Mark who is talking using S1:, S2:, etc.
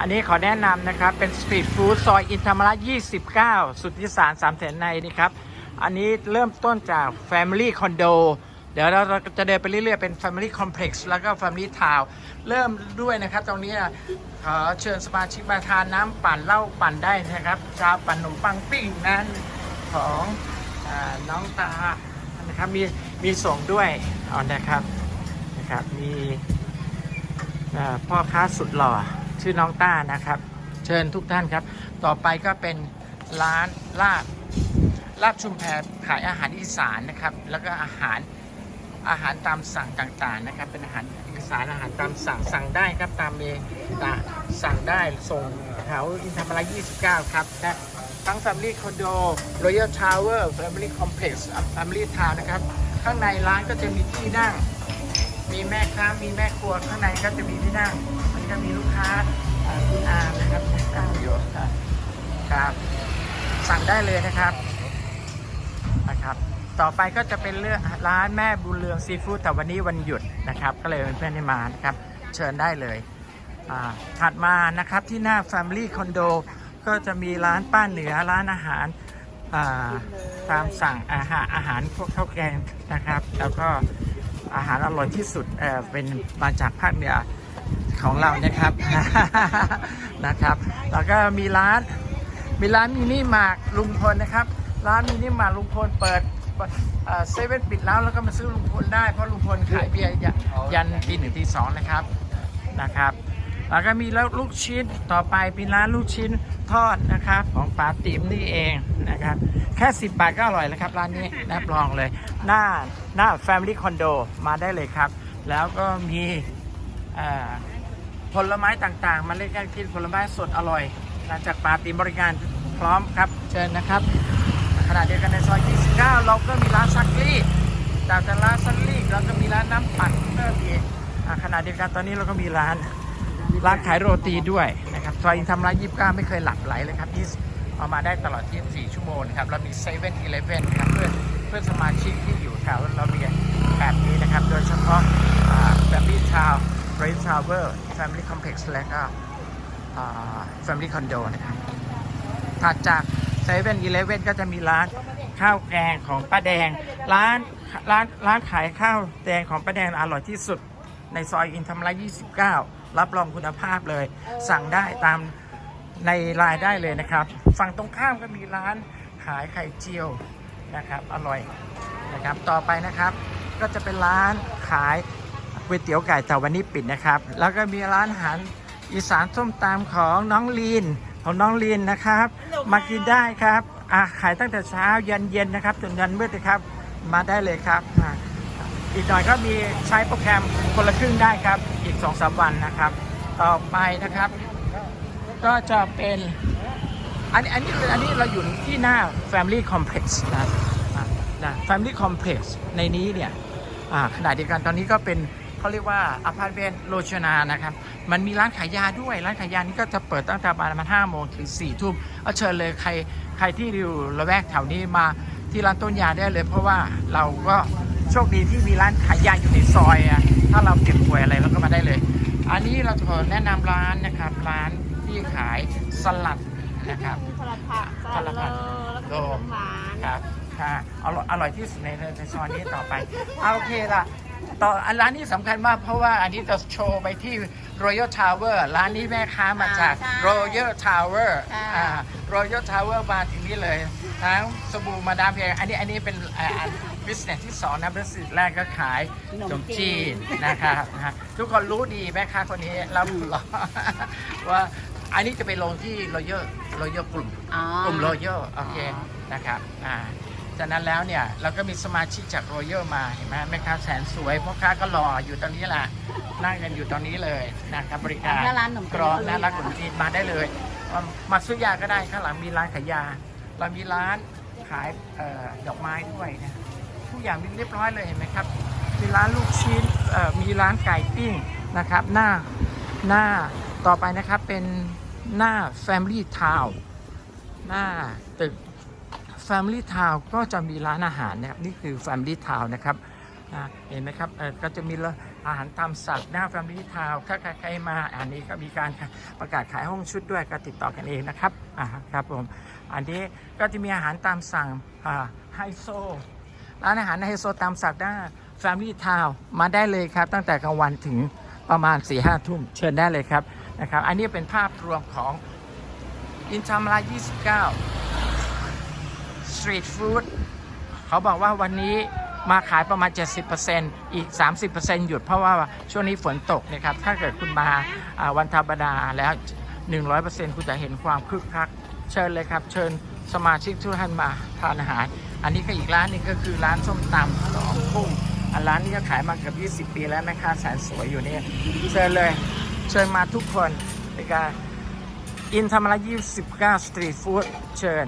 S1: อันนี้ขอแนะนำนะครับ เป็นสตรีทฟู้ดซอยอินธรรมระ 29 สุทธิสารสามแสนในนี่ครับ อันนี้เริ่มต้นจาก Family Condo เดี๋ยวเราจะเดินไปเรื่อยๆ เป็น Family Complex แล้วก็ Family Town เริ่มด้วยนะครับ ตรงนี้ขอเชิญสมาชิกมาทานน้ำปั่นเหล้าปั่นได้นะครับชาปั่นขนมปังปิ้งนั้นของอน้องตานะครับมีมีส่งด้วยเอานะครับนะครับมีพ่อค้าสุดหล่อ ชื่อน้องต้านะครับ เชิญทุกท่านครับ ต่อไปก็เป็นร้านลาบลาบชุมแพขายอาหารอีสานนะครับ แล้วก็อาหารอาหารตามสั่งต่างๆนะครับ เป็นอาหารอีสานอาหารตามสั่งสั่งได้ครับตามเมตาสั่งได้ส่งแถวอินทรรมระ29 ครับและทั้ง Family Condo Royal Tower Family Complex Family Town นะครับ ข้างในร้านก็จะมีที่นั่ง มีแม่ค้ามีแม่ครัวข้างในก็จะมีที่นั่ง ก็มีลูกค้าคุณอานะครับนั่งอยู่ครับครับสั่งได้เลยนะครับนะครับ ต่อไปก็จะเป็นเรื่องร้านแม่บุญเรืองซีฟู้ดแต่วันนี้วันหยุดนะครับ ก็เลยเพื่อนๆได้มานะครับ เชิญได้เลยถัดมานะครับที่หน้า Family Condo ก็จะมีร้านป้าเหนือร้านอาหารตามสั่งอาหารอาหารพวกข้าวแกงนะครับ แล้วก็อาหารอร่อยที่สุดเเป็นมาจากภาคเหนือ ของเรานะครับ นะครับ แล้วก็มีร้าน มีร้านมินิมาร์ทลุงพลนะครับ ร้านมินิมาร์ทลุงพลเปิดเซเว่นปิดแล้วแล้วก็มาซื้อลุงพลได้เพราะลุงพลขายเบียร์ยันตีหนึ่งตีสองนะครับ นะครับ แล้วก็มีแล้วลูกชิ้นต่อไปเป็นร้านลูกชิ้นทอดนะครับ ของป๋าติ๋มนี่เองนะครับ แค่ 10 บาทก็อร่อยแล้วครับ ร้านนี้รับรองเลย หน้าหน้า Family Condo มาได้เลยครับ แล้วก็มีอ่อ ผลไม้ต่างๆ มาเล่นกันกินผลไม้สดอร่อย หลังจากปาร์ตี้บริการพร้อมครับ เชิญนะครับ ขณะเดียวกันในซอย29เราก็มีร้านซักรีดจากแต่ร้านซักรีดเราก็มีร้านน้ำปั่นเพิ่มอีกอ่าขณะเดียวกันตอนนี้เราก็มีร้านร้านขายโรตีด้วยนะครับซอยอินทำร้าน29ไม่เคยหลับไหลเลยครับที่เอามาได้ตลอด 24 ชั่วโมงนะครับเรามีเซเว่นอีเลฟเว่นครับเพื่อเพื่อสมาชิกที่อยู่แถวเรามีแบบนี้นะครับ โดยเฉพาะแบบบี้ชาว เรนทาวเวอร์แฟมิลี่คอมเพล็กซ์และก็ Family Condo นะครับถัดจากเซเว่นอีเลฟเว่นก็จะมีร้านข้าวแกงของป้าแดง ร้านร้านร้านขายข้าวแดงของป้าแดงอร่อยที่สุด ในซอยอินธรรมระ29 รับรองคุณภาพเลย สั่งได้ตามในไลน์ได้เลยนะครับ ฝั่งตรงข้ามก็มีร้านขายไข่เจียวนะครับ อร่อยนะครับ ต่อไปนะครับก็จะเป็นร้านขาย ก๋วยเตี๋ยวไก่แต่วันนี้ปิดนะครับ แล้วก็มีร้านอาหารอีสานส้มตำของน้องลีนของน้องลีนนะครับ มากินได้ครับอ่าขายตั้งแต่เช้ายันเย็นนะครับจนยันมืดนะครับ มาได้เลยครับอ่าอีกหน่อยก็มีใช้โปรแกรมคนละครึ่งได้ครับ อีก2อสวันนะครับ ต่อไปนะครับ ก็จะเป็นอันนี้อันนี้อันนี้เราอยู่ที่หน้า Family Complex นะอ่านะ Family Complex ในนี้เนี่ยอ่าขณะเดียวกันตอนนี้ก็เป็น เขาเรียกว่าอพาร์ตเมนต์โลชนานะครับ มันมีร้านขายยาด้วย ร้านขายยานี่ก็จะเปิดตั้งแต่ประมาณห้าโมงถึงสี่ทุ่มเอาเชิญเลยใครใครที่อยู่ละแวกแถวนี้มาที่ร้านต้นยาได้เลย เพราะว่าเราก็โชคดีที่มีร้านขายยาอยู่ในซอยอะถ้าเราเจ็บป่วยอะไรเราก็มาได้เลย อันนี้เราขอแนะนำร้านนะครับ ร้านที่ขายสลัดนะครับ
S2: สลัดผักสลัดโลแล้วก็ขนมหวาน
S1: ครับค่ะอร่อยอร่อยที่สุดในในซอยนี้ต่อไปเอาโอเคละ ต่ออันร้านนี้สำคัญมากเพราะว่าอันนี้จะโชว์ไปที่ Royal Tower ร้านนี้แม่ค้ามาจาก Royal Tower อ่า Royal Tower มาถึงนี่เลย ทั้งสบู่มาดามเพียงอันนี้อันนี้เป็นอ่าอัน business ที่สองนะ business แรกก็ขายขนมจีน นะครับนะฮะทุกคนรู้ดีแม่ค้าคนนี้เราหรอว่าอันนี้จะไปลงที่ Royal Royal กลุ่ม
S2: อ๋อ ก
S1: ลุ่ม Royal โอเคนะครับอ่า จากนั้นแล้วเนี่ยเราก็มีสมาชิกจาก Royal มาเห็นไหมแม่ค้าแสนสวยพ่อค้าก็รออยู่ตอนนี้แหละนั่งกันอยู่ตอนนี้เลยนะครับบริการ
S2: ถ้าร้านขนม
S1: กรอบน่ารักขนมจีนมาได้เลยมามาซื้อยาก็ได้ข้างหลังมีร้านขายยา เรามีร้านขายเอ่อดอกไม้ด้วยนะทุกอย่างมีเรียบร้อยเลยเห็นไหมครับ มีร้านลูกชิ้นเอ่อมีร้านไก่ปิ้งนะครับ หน้าหน้าต่อไปนะครับเป็นหน้า Family Town หน้าตึก Family Town ก็จะมีร้านอาหารนะครับนี่คือ Family Town นะครับนะเห็นไหมครับก็จะมีร้านอาหารตามสั่งหน้าแฟมิลี่ทาวถ้าใครมาอันนี้ก็มีการประกาศขายห้องชุดด้วยก็ติดต่อกันเองนะครับอ่าครับผมอันนี้ก็จะมีอาหารตามสั่งอ่าไฮโซร้านอาหารไฮโซตามสั่งหน้า Family Town มาได้เลยครับ ตั้งแต่กลางวันถึงประมาณ4ี่ห้าทุ่มเชิญได้เลยครับนะครับ อันนี้เป็นภาพรวมของอินทามรา29 สตรีทฟู้ดเขาบอกว่าวันนี้มาขายประมาณ 70%อีก 30%หยุดเพราะว่าช่วงนี้ฝนตกนะครับ ถ้าเกิดคุณมาวันธรรมดาแล้ว 100%คุณจะเห็นความคึกคัก เชิญเลยครับ เชิญสมาชิกทุกท่านมาทานอาหาร อันนี้ก็อีกร้านนึงก็คือร้านส้มตำขนมกุ้งอันร้านนี้ก็ขายมาเกือบ20 ปีแล้วแม่ค้าแสนสวยอยู่เนี่ยเชิญเลย เชิญมาทุกคนในการอินธรรมระ29 สตรีทฟู้ดเชิญ